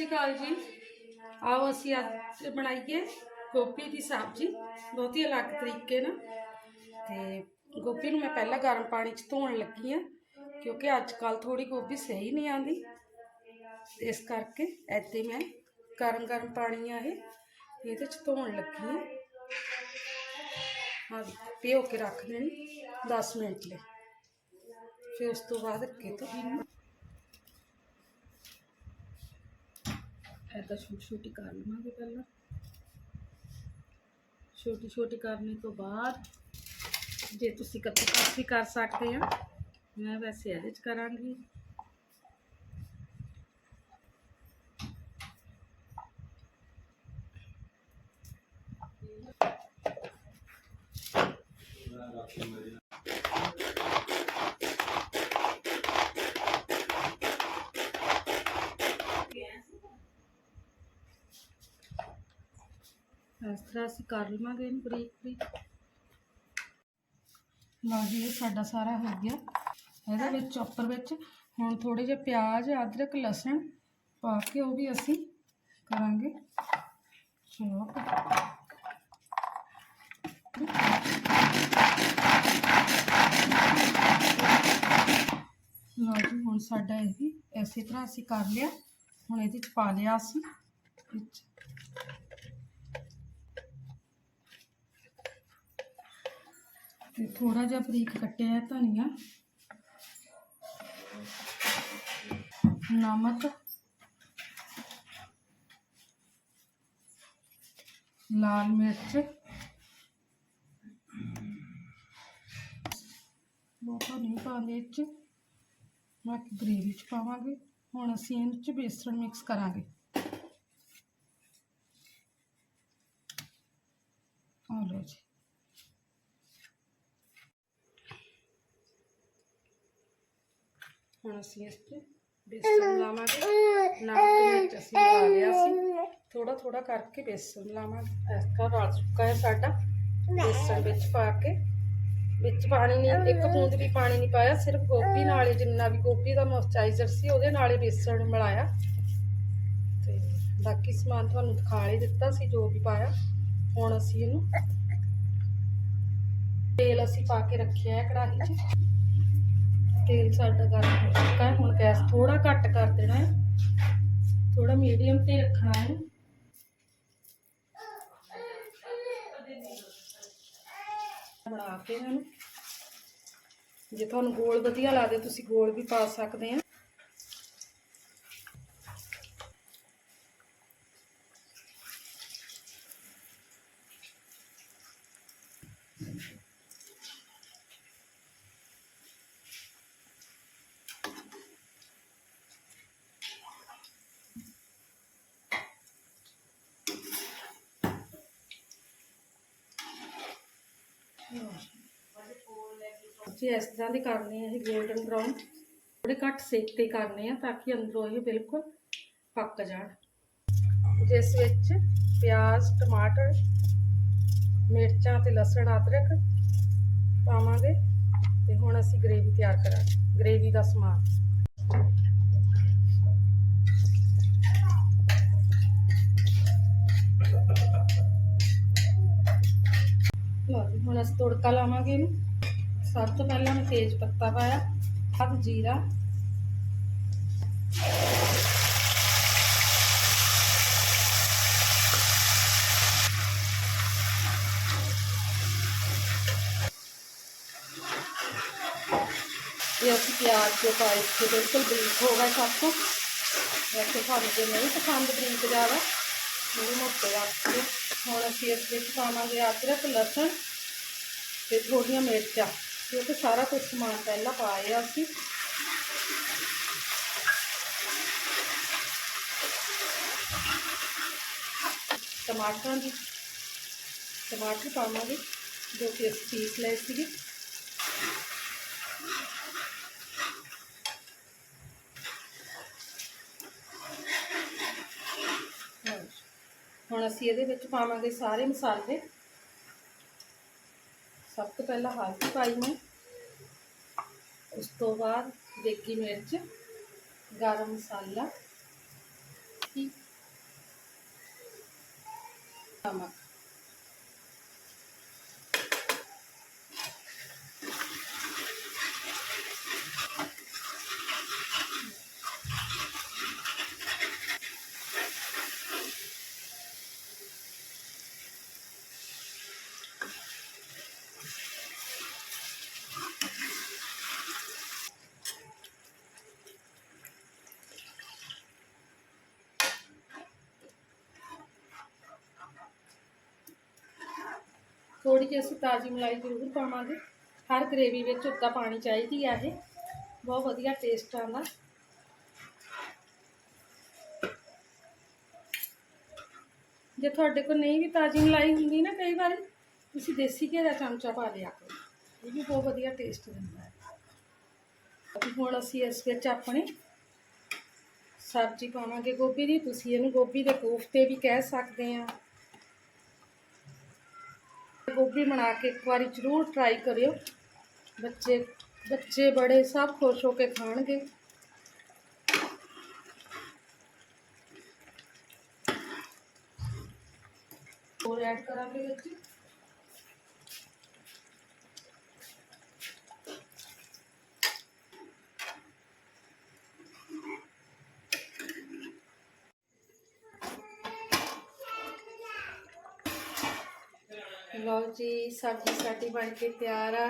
ਸ਼੍ਰੀ ਅਕਾਲ ਜੀ ਆਓ ਅਸੀਂ ਅੱਜ ਬਣਾਈਏ ਗੋਭੀ ਦੀ ਸਬਜ਼ੀ ਬਹੁਤ ਹੀ ਅਲੱਗ ਤਰੀਕੇ ਨਾਲ ਤੇ ਗੋਭੀ ਨੂੰ ਮੈਂ ਪਹਿਲਾਂ ਗਰਮ ਪਾਣੀ 'ਚ ਧੋਣ ਲੱਗੀ ਆ ਕਿਉਂਕਿ ਅੱਜ ਕੱਲ ਥੋੜੀ ਗੋਭੀ ਸਹੀ ਨਹੀਂ ਆਂਦੀ ਇਸ ਕਰਕੇ ਐਦੇ ਮੈਂ ਗਰਮ ਗਰਮ ਪਾਣੀ ਆ ਇਹ ਇਹਦੇ 'ਚ ਧੋਣ ਲੱਗੀ ਆ ਹਾਂ ਪਿਓ ਕੇ ਰੱਖ ਦੇਣੀ 10 ਮਿੰਟ ਲਈ ਫਿਰ ਉਸ ਤੋਂ ਬਾਅਦ ਅੱਗੇ ਤੋਂ ਇਹਨੂੰ ਐਦਾਂ ਛੋਟੀ ਛੋਟੀ ਕਰ ਲਵਾਂਗੇ ਪਹਿਲਾਂ ਛੋਟੀ ਛੋਟੀ ਕਰਨੇ ਤੋਂ ਬਾਅਦ ਜੇ ਤੁਸੀਂ ਕੱਚੀ ਕੱਟ ਵੀ ਕਰ ਸਕਦੇ ਆ ਮੈਂ ਵੈਸੇ ਇਹਦੇ ਚ ਕਰਾਂਗੀ ਤਰ੍ਹਾਂ ਅਸੀਂ ਕਰ ਲਵਾਂਗੇ ਇਹਨੂੰ ਬਰੀਕ ਬਰੀਕ। ਲਓ ਜੀ, ਇਹ ਸਾਡਾ ਸਾਰਾ ਹੋ ਗਿਆ। ਇਹਦੇ ਵਿੱਚ, ਚੌਪਰ ਵਿੱਚ ਹੁਣ ਥੋੜੇ ਜਿਹੇ ਪਿਆਜ਼, ਅਦਰਕ, ਲਸਣ ਪਾ ਕੇ ਉਹ ਵੀ ਅਸੀਂ ਕਰਾਂਗੇ। ਚੌਪ ਲਓ ਜੀ, ਹੁਣ ਸਾਡਾ ਇਹ ਵੀ ਇਸੇ ਤਰ੍ਹਾਂ ਅਸੀਂ ਕਰ ਲਿਆ। ਹੁਣ ਇਹਦੇ ਚ ਪਾ ਲਿਆ ਅਸੀਂ। ਵਿੱਚ। ਤੇ ਥੋੜਾ ਜਿਹਾ ਬਰੀਕ ਕੱਟਿਆ ਹੈ ਧਨੀਆ ਨਮਕ ਲਾਲ ਮਿਰਚ ਬਹੁਤਾ ਨਹੀਂ ਪਾਉਂਦੇ ਇਹ 'ਚ ਬਾਕੀ ਗ੍ਰੇਵੀ 'ਚ ਪਾਵਾਂਗੇ ਹੁਣ ਅਸੀਂ ਇਹਨਾਂ 'ਚ ਬੇਸਣ ਮਿਕਸ ਕਰਾਂਗੇ ਆ ਲਓ ਜੀ ਹੁਣ ਅਸੀਂ ਇਸ ਤੇ ਬੇਸਣ ਲਾਵਾਂਗੇ। ਨਮਕ ਮਿਰਚ ਅਸੀਂ ਲਾ ਲਿਆ ਸੀ। ਥੋੜਾ ਥੋੜਾ ਕਰਕੇ ਬੇਸਣ ਲਾਵਾਂਗੇ। ਇਸ ਤਰ੍ਹਾਂ ਰਲ ਚੁੱਕਾ ਹੈ ਸਾਡਾ। ਬੇਸਣ ਵਿੱਚ ਪਾ ਕੇ। ਵਿੱਚ ਪਾਣੀ ਨਹੀਂ ਇੱਕ ਬੂੰਦ ਵੀ ਪਾਣੀ ਨਹੀਂ ਪਾਇਆ। ਸਿਰਫ ਗੋਭੀ ਨਾਲ ਹੀ ਜਿੰਨਾ ਵੀ ਗੋਭੀ ਦਾ ਮੋਇਸਚਰਾਈਜ਼ਰ ਸੀ ਉਹਦੇ ਨਾਲ ਹੀ ਬੇਸਣ ਮਿਲਾਇਆ। ਤੇ ਬਾਕੀ ਸਮਾਨ ਤੁਹਾਨੂੰ ਦਿਖਾ ਹੀ ਦਿੱਤਾ ਸੀ ਜੋ ਵੀ ਪਾਇਆ। ਹੁਣ ਅਸੀਂ ਇਹਨੂੰ ਤੇਲ ਅਸੀਂ ਪਾ ਕੇ ਰੱਖਿਆ ਹੈ ਕੜਾਹੀ 'ਚ। ਤੇਲ ਸਾਡਾ ਗਰਮ ਹੋ ਚੁੱਕਾ ਹੈ, ਹੁਣ ਗੈਸ ਥੋੜਾ ਘੱਟ ਕਰ ਦੇਣਾ ਹੈ। ਥੋੜਾ ਮੀਡੀਅਮ ਤੇ ਰੱਖਣਾ ਹੈ। ਬਣਾ ਕੇ ਇਹਨਾਂ ਨੂੰ। ਜੇ ਤੁਹਾਨੂੰ ਗੋਲ ਵਧੀਆ ਲੱਗਦੇ, ਤੁਸੀਂ ਗੋਲ ਵੀ ਪਾ ਸਕਦੇ ਆ। ਜੀ, ਇਸ ਤਰ੍ਹਾਂ ਦੇ ਕਰਨੇ ਆ ਇਹ 골ਡਨ ਬ੍ਰਾਊਨ ਥੋੜੇ ਘੱਟ ਸੇਕ ਤੇ ਕਰਨੇ ਆ ਤਾਂ ਕਿ ਅੰਦਰੋਂ ਇਹ ਬਿਲਕੁਲ ਪੱਕ ਜਾਣ। ਜਿਸ ਵਿੱਚ ਪਿਆਜ਼, ਟਮਾਟਰ, ਮਿਰਚਾਂ ਤੇ ਲਸਣ ਅਦਰਕ ਪਾਵਾਂਗੇ ਤੇ ਹੁਣ ਅਸੀਂ ਗ੍ਰੇਵੀ ਤਿਆਰ ਕਰਾਂਗੇ। ਗ੍ਰੇਵੀ ਦਾ ਸਮਾਨ। ਲਓ ਜੀ, ਹੁਣ ਅਸੀਂ ਤੜਕਾ ਲਾਵਾਂਗੇ ਇਹਨੂੰ ਸਭ ਤੋਂ ਪਹਿਲਾਂ ਮੈਂ ਤੇਜ ਪੱਤਾ ਪਾਇਆ ਬਾਅਦ ਜੀਰਾ ਇਹ ਅਸੀਂ ਪਿਆਜ਼ ਜੋ ਪਾਏ ਸੀ ਬਿਲਕੁਲ ਬਰੀਕ ਹੋ ਗਏ ਸਭ ਤੋਂ ਵੈਸੇ ਸਾਨੂੰ ਜੇ ਨਹੀਂ ਪਸੰਦ ਬਰੀਕ ਜ਼ਿਆਦਾ ਥੋੜੇ ਮੋਟੇ ਰੱਖ ਕੇ ਹੁਣ ਅਸੀਂ ਇਸ ਵਿੱਚ ਪਾਵਾਂਗੇ ਅਦਰਕ ਲਸਣ ਤੇ ਥੋੜੀਆਂ ਮਿਰਚਾਂ ਕਿਉਂਕਿ ਸਾਰਾ ਕੁਝ ਸਮਾਨ ਪਹਿਲਾਂ ਪਾਇਆ ਅਸੀਂ ਟਮਾਟਰਾਂ ਦੀ ਟਮਾਟਰ ਪਾਵਾਂਗੇ ਜੋ ਕਿ ਅਸੀਂ ਪੀਸ ਲਏ ਸੀਗੇ ਹੁਣ ਅਸੀਂ ਇਹਦੇ ਵਿੱਚ ਪਾਵਾਂਗੇ ਸਾਰੇ ਮਸਾਲੇ। ਸਭ ਤੋਂ ਪਹਿਲਾਂ ਹਲਦੀ ਪਾਈ ਮੈਂ ਉਸ ਤੋਂ ਬਾਅਦ ਦੇਗੀ ਮਿਰਚ, ਗਰਮ ਮਸਾਲਾ ਨਮਕ। ਥੋੜੀ ਜਿਹੀ ਅਸੀਂ ਤਾਜ਼ੀ ਮਲਾਈ ਜ਼ਰੂਰ ਪਾਵਾਂਗੇ ਹਰ ਗ੍ਰੇਵੀ ਵਿੱਚ ਉੱਤਾ ਪਾਣੀ ਚਾਹੀਦੀ ਆ ਇਹ ਬਹੁਤ ਵਧੀਆ ਟੇਸਟ ਆਉਂਦਾ ਜੇ ਤੁਹਾਡੇ ਕੋਲ ਨਹੀਂ ਵੀ ਤਾਜ਼ੀ ਮਲਾਈ ਹੁੰਦੀ ਨਾ ਕਈ ਵਾਰ ਤੁਸੀਂ ਦੇਸੀ ਘੀ ਦਾ ਚਮਚਾ ਪਾ ਲਿਆ ਕਰੋ ਇਹ ਵੀ ਬਹੁਤ ਵਧੀਆ ਟੇਸਟ ਦਿੰਦਾ ਹੈ ਤੇ ਹੁਣ ਅਸੀਂ ਇਸ ਵਿੱਚ ਆਪਣੀ ਸਬਜ਼ੀ ਪਾਵਾਂਗੇ ਗੋਭੀ ਦੀ ਤੁਸੀਂ ਇਹਨੂੰ ਗੋਭੀ ਦੇ ਕੋਫਤੇ ਵੀ ਕਹਿ ਸਕਦੇ ਆ तो गोभी बना के एक बार ज़रूर ट्राई करियो। बच्चे बच्चे बड़े सब खुश होके खाणगे। और ऐड करा बच्चे। ਲਓ ਜੀ ਸਬਜ਼ੀ ਸਾਡੀ ਬਣ ਕੇ ਤਿਆਰ ਆ